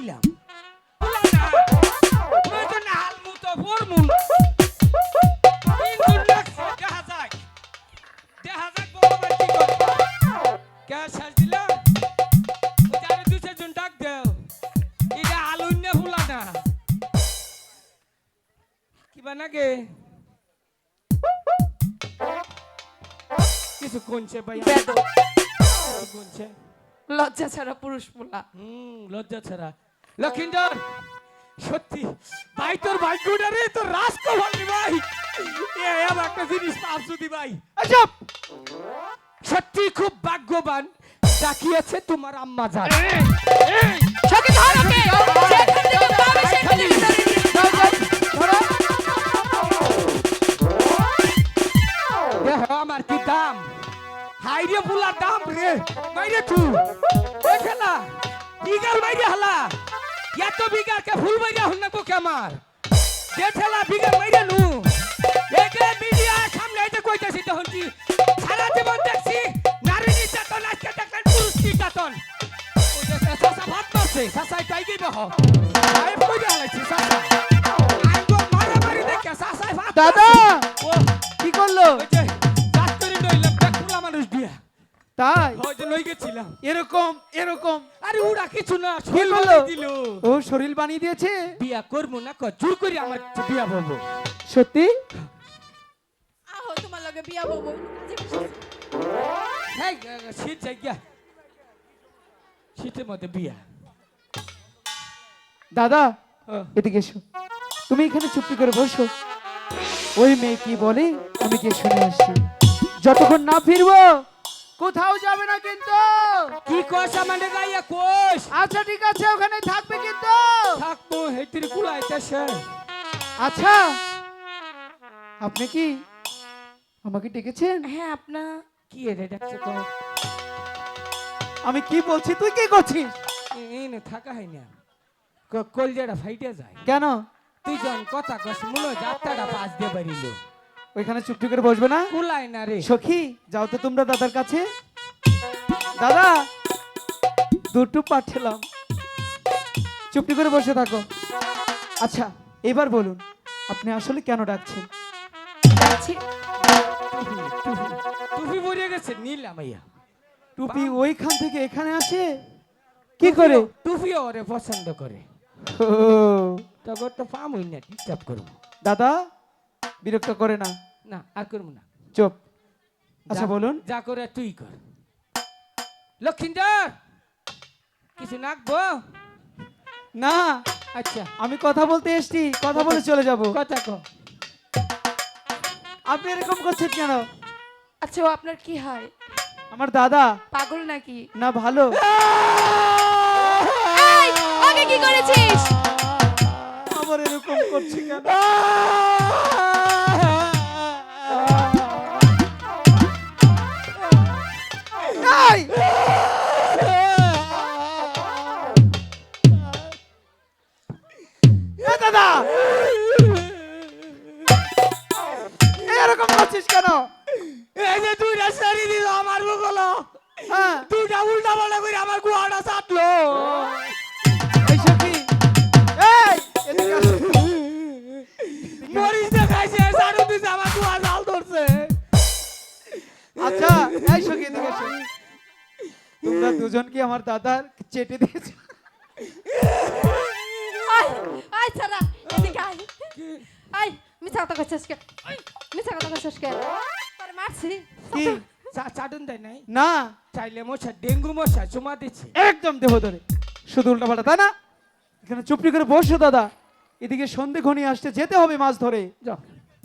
দিলাম। লজ্জা ছাড়া পুরুষ পোলা। হুম লজ্জা ছাড়া। লক্ষিন্দর সত্যি ভাই তোর ভাগ্যটা রে তোর রাজকমল রে ভাই। এ এমন একটা জিনিস পাপ যদি ভাই। আচ্ছা সত্যি খুব ভাগ্যবান ডাকিয়েছে তোমার আম্মা জান। সখী ধর ওকে। আমার কি দাম। হাই রে বুলা দাম রে। বাইরে তু ওই খেলা বিগার বাইরে হালা। এত বিগার কে ফুল বাইরে হল না তো কে আমার। দে খেলা বিগার বাইরে নু একে মিডিয়া সামনে এটা কইতাছি তখন কি? সারা জীবন দেখছি নারী নির্যাতন আজকে দেখলেন পুরুষ নির্যাতন। যে সাসা ভাত মারছে সাসা তাই কি বহ আই কই হালাইছি সাসা মারামারি দেখে সাসাই ভাত দাদা! কি করল? যে তাই? যে লই গেছিলাম। এরকম এরকম। আরে ওরা কিছু না শরীর বানিয়ে দিল। ও শরীর বানিয়ে দিয়েছে? বিয়া করব না ক জোর করে আমার বিয়া বলব। সত্যি? আহো তোমার লগে বিয়া বসেছি হ্যাঁ শীত গিয়া শীতের মধ্যে বিয়া। দাদা এদিকে এসো। তুমি এখানে চুপটি করে বসো। ওই মেয়ে কি বলে? আমি গিয়ে শুনে আসছি যতক্ষণ না ফিরবো কোথাও যাবে না কিন্তু। কি কস মানে গাইয়া কোষ আচ্ছা ঠিক আছে ওখানে থাকবে কিন্তু। থাকব হেতির কুলাইতেছে আচ্ছা আপনি কি আমাকে ডেকেছেন? হ্যাঁ আপনা কি রে ডাকছে তো আমি কি বলছি তুই কি করছিস? এই না থাকা হয় না কলজাটা ফাইটে যায়। কেন? তুই যখন কথা কস মূল যাত্রাটা পাশ দিয়ে বাড়িল। ওইখানে চুপটি করে বসবে না? কুলাই না রে সখী যাও তো তোমরা দাদার কাছে। দাদা দুটো পাঠালাম। চুপটি করে বসে থাকো। আচ্ছা এবার বলুন আপনি আসলে কেন ডাকছেন? টুপি পরে গেছে নীলা মাইয়া টুপি ওইখান থেকে এখানে আসে? কি করে? টুপি ওরে পছন্দ করে। তো পাম হই না ডিস্টার্ব করব। দাদা বিরক্ত করে না? না আর করব না। চুপ। আচ্ছা বলুন। যা করে তুই কর। লক্ষিন্দর কিছু নাকবো? না। আচ্ছা। আমি কথা বলতে এসছি কথা বলে চলে যাব। কথা কো। আপনি এরকম করছেন কেন? আচ্ছা ও আপনার কি হয়? আমার দাদা। পাগল নাকি? না ভালো। আগে কি করেছিস? আবার এরকম করছি কেন? আচ্ছা এই এদিকে এসো। তোমরা দুজন কি আমার দাদার চেটে দিয়েছ। আয় আয় ছাড়া এদিকে আয়। আয় মিছা কথা কইছিস কে? আয়, মিছা কথা কইছিস কে? তোর মারছি। কি? চা- চাটুন দেয় নাই? না। চাইলে মশা ডেঙ্গু মশা চুমা দিচ্ছে। একদম দেহ ধরে। শুধু উল্টা পাল্টা না? এখানে চুপটি করে বসো দাদা। এদিকে সন্ধে ঘনিয়ে আসতে যেতে হবে মাছ ধরে। যাও।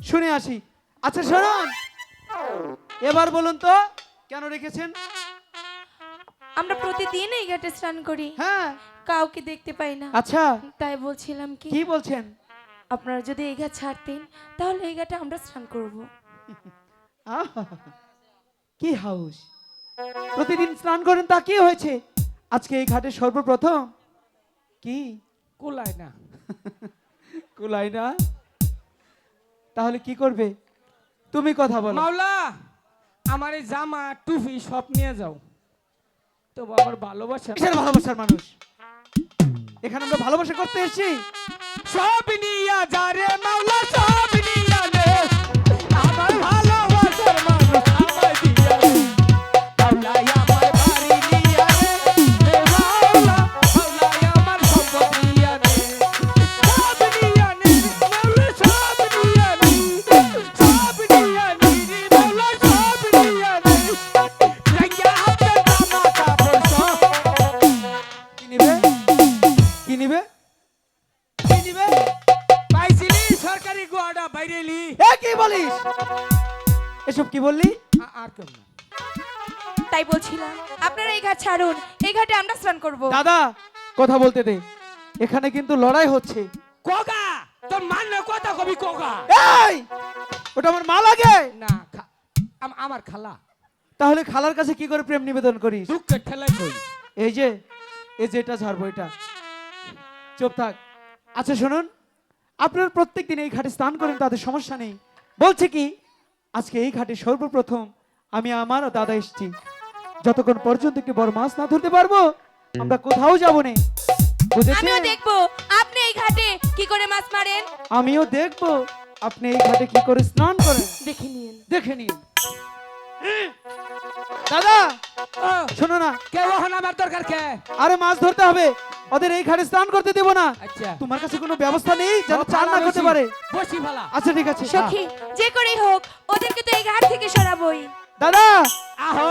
শুনে আসি। আচ্ছা শুনুন। এবার বলুন তো কেন রেখেছেন? আমরা প্রতিদিন এই ঘাটে স্নান করি। হ্যাঁ। কাউকে দেখতে পাই না। আচ্ছা। তাই বলছিলাম কি কি বলছেন? আপনারা যদি এই ঘাট ছাড়তেন তাহলে এই ঘাটে আমরা স্নান করব। কি হাউস। প্রতিদিন স্নান করেন তা কি হয়েছে? আজকে এই ঘাটে সর্বপ্রথম? কি? কুলায় না। কুলাই না? তাহলে কি করবে? তুমি কথা বলো। মাওলা! আমার এই জামা টুপি সব নিয়ে যাও। তো বাবার ভালোবাসা কিসের ভালোবাসার মানুষ? এখানে আমরা ভালোবাসা করতে এসেছি। সব নিয়ে যা রে মাওলা সব বাইরে এলি। এ কি বলিস? এসব কি বললি? আর কেমন না। তাই বলছিলাম আপনারা এই ঘাট ছাড়ুন এই ঘাটে আমরা স্নান করব। দাদা কথা বলতে দে। এখানে কিন্তু লড়াই হচ্ছে। কোগা? তোর মান না কথা কবি কোগা? এই ওটা আমার মা লাগে? না আমার খালা। তাহলে খালার কাছে কি করে প্রেম নিবেদন করিস? দুঃখের ঠেলাই কই? এই যে এই যে এটা ছাড়বো এটা। চুপ থাক। আচ্ছা শুনুন। আপনার প্রত্যেক দিন এই ঘাটে স্নান করেন তাদের সমস্যা নেই। বলছে কি আজকে এই ঘাটে সর্বপ্রথম আমি আমার ও দাদা এসছি। যতক্ষণ পর্যন্ত কি বড় মাছ না ধরতে পারব আমরা কোথাও যাব না। আমিও দেখব আপনি এই ঘাটে কি করে মাছ মারেন? আমিও দেখব আপনি এই ঘাটে কি করে স্নান করেন। দেখে নিন। দেখে নিন। দাদা! শোনো না। কে আমার দরকার কে? আরে মাছ ধরতে হবে। ওদের এই ঘাটে স্নান করতে দেবো না। আচ্ছা। তোমার কাছে কোনো ব্যবস্থা নেই যেন চান না করতে পারে? বসি ভালা আচ্ছা ঠিক আছে। সখী যে করেই হোক ওদেরকে তো এই ঘাট থেকে সরাবই। দাদা! আহো।